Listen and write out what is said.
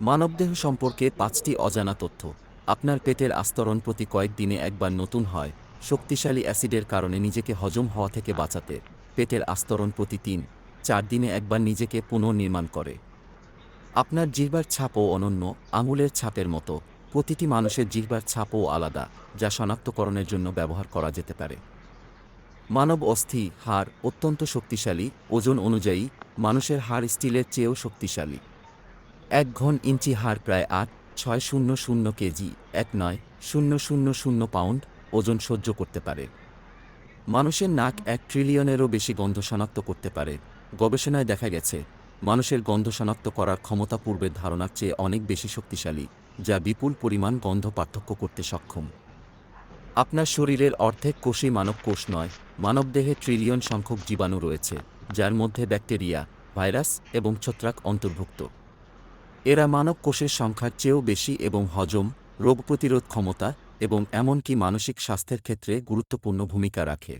মানবদেহ সম্পর্কে পাঁচটি অজানা তথ্য। আপনার পেটের আস্তরণ প্রতি কয়েকদিনে একবার নতুন হয়, শক্তিশালী অ্যাসিডের কারণে নিজেকে হজম হওয়া থেকে বাঁচাতে। পেটের আস্তরণ প্রতি তিন, চার দিনে একবার নিজেকে পুনর্নির্মাণ করে। আপনার জিহ্বার ছাপও অনন্য, আঙুলের ছাপের মতো। প্রতিটি মানুষের জিহ্বার ছাপও আলাদা, যা শনাক্তকরণের জন্য ব্যবহার করা যেতে পারে। মানব অস্থি, হাড় অত্যন্ত শক্তিশালী, ওজন অনুযায়ী মানুষের হাড় স্টিলের চেয়েও শক্তিশালী। এক ঘন ইঞ্চি হার প্রায় আট, ছয় শূন্য শূন্য কেজি, এক নয় শূন্য শূন্য শূন্য পাউন্ড ওজন সহ্য করতে পারে। মানুষের নাক এক ট্রিলিয়নেরও বেশি গন্ধ শনাক্ত করতে পারে। গবেষণায় দেখা গেছে, মানুষের গন্ধ শনাক্ত করার ক্ষমতা পূর্বের ধারণার চেয়ে অনেক বেশি শক্তিশালী, যা বিপুল পরিমাণ গন্ধ পার্থক্য করতে সক্ষম। আপনার শরীরের অর্ধেক কোষই মানব কোষ নয় মানবদেহে ট্রিলিয়ন সংখ্যক জীবাণু রয়েছে, যার মধ্যে ব্যাকটেরিয়া, ভাইরাস এবং ছত্রাক অন্তর্ভুক্ত। এরা মানব কোষের সংখ্যার চেয়েও বেশি এবং হজম, রোগ প্রতিরোধ ক্ষমতা এবং এমনকি মানসিক স্বাস্থ্যের ক্ষেত্রে গুরুত্বপূর্ণ ভূমিকা রাখে।